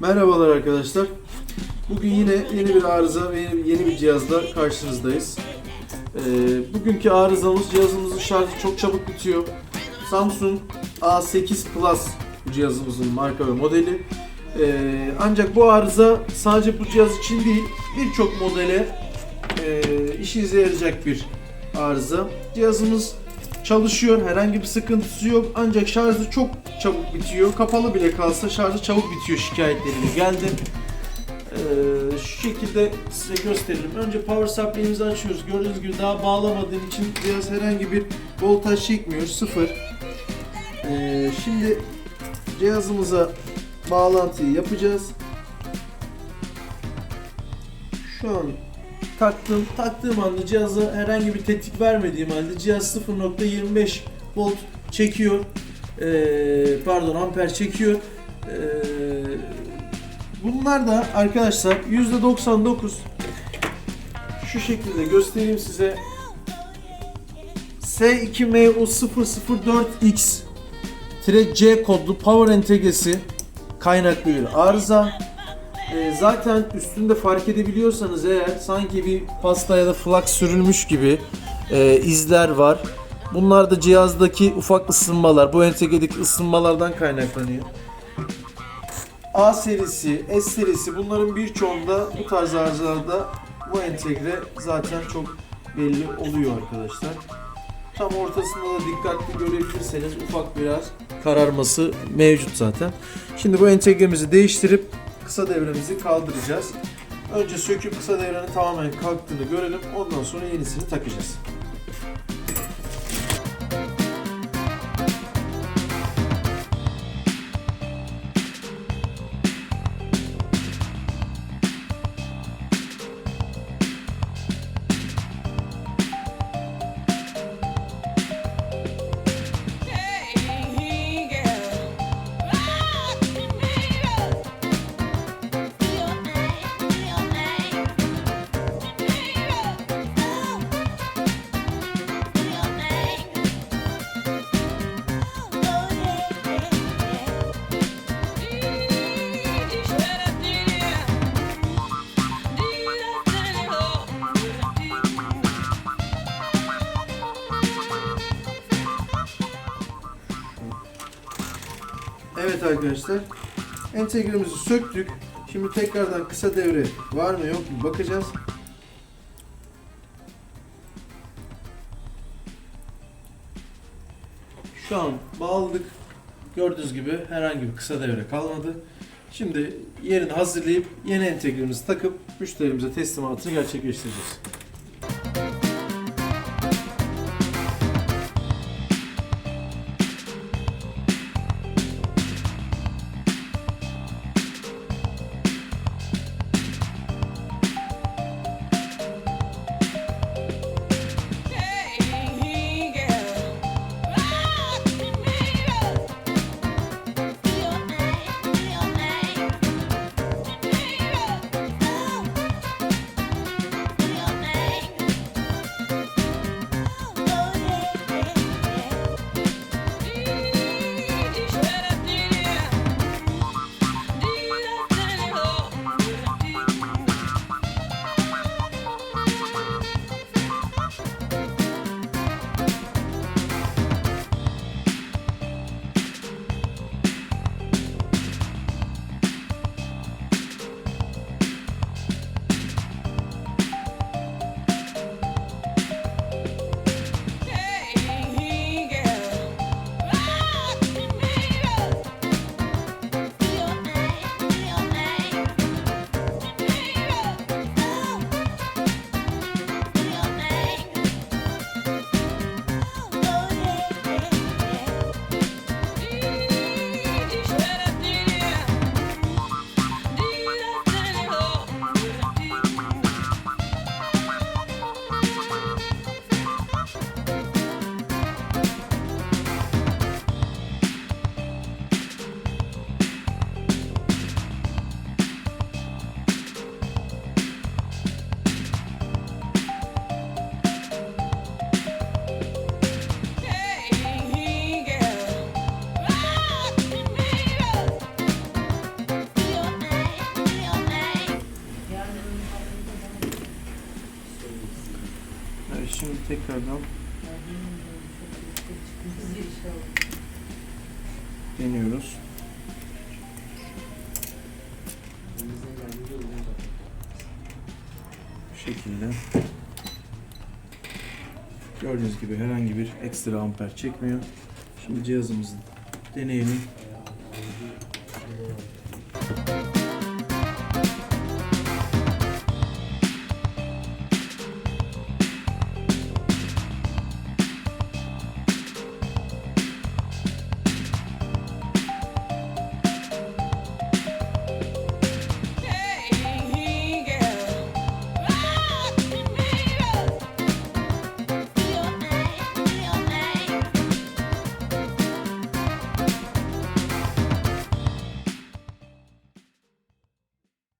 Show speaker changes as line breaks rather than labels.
Merhabalar arkadaşlar. Bugün yine yeni bir arıza ve yeni, bir cihazla karşınızdayız. Ee, bugünkü arızamız cihazımızın şarjı çok çabuk bitiyor. Samsung A8 Plus cihazımızın marka ve modeli. Ee, ancak bu arıza sadece bu cihaz için değil birçok modele e, işinize yarayacak bir arıza. Cihazımız çalışıyor, herhangi bir sıkıntısı yok ancak şarjı çok çabuk bitiyor. Kapalı bile kalsa şarjı çabuk bitiyor şikayetlerimiz geldi. Ee, şu şekilde size gösterelim. Önce power supply'imizi açıyoruz. Gördüğünüz gibi daha bağlamadığım için cihaz herhangi bir voltaj çekmiyor. Sıfır. Ee, şimdi cihazımıza bağlantıyı yapacağız. Şu an taktım. Taktığım anda cihaza herhangi bir tetik vermediğim halde cihaz 0.25 volt çekiyor. Ee, pardon amper çekiyor. Ee, bunlar da arkadaşlar %99 şu şekilde göstereyim size. S2MU004X C kodlu power entegresi kaynaklı bir arıza. Ee, zaten üstünde fark edebiliyorsanız eğer sanki bir pasta ya da flak sürülmüş gibi e, izler var. Bunlar da cihazdaki ufak ısınmalar, bu entegredeki ısınmalardan kaynaklanıyor. A serisi, S serisi bunların birçoğunda bu tarz arızalarda bu entegre zaten çok belli oluyor arkadaşlar. Tam ortasında da dikkatli görebilirseniz ufak biraz kararması mevcut zaten. Şimdi bu entegremizi değiştirip kısa devremizi kaldıracağız. Önce söküp kısa devrenin tamamen kalktığını görelim. Ondan sonra yenisini takacağız. Evet arkadaşlar. Entegremizi söktük. Şimdi tekrardan kısa devre var mı yok mu bakacağız. Şu an bağladık. Gördüğünüz gibi herhangi bir kısa devre kalmadı. Şimdi yerini hazırlayıp yeni entegremizi takıp müşterimize teslimatını gerçekleştireceğiz. şimdi tekrardan deniyoruz. Bu şekilde. Gördüğünüz gibi herhangi bir ekstra amper çekmiyor. Şimdi cihazımızı deneyelim. Thank you.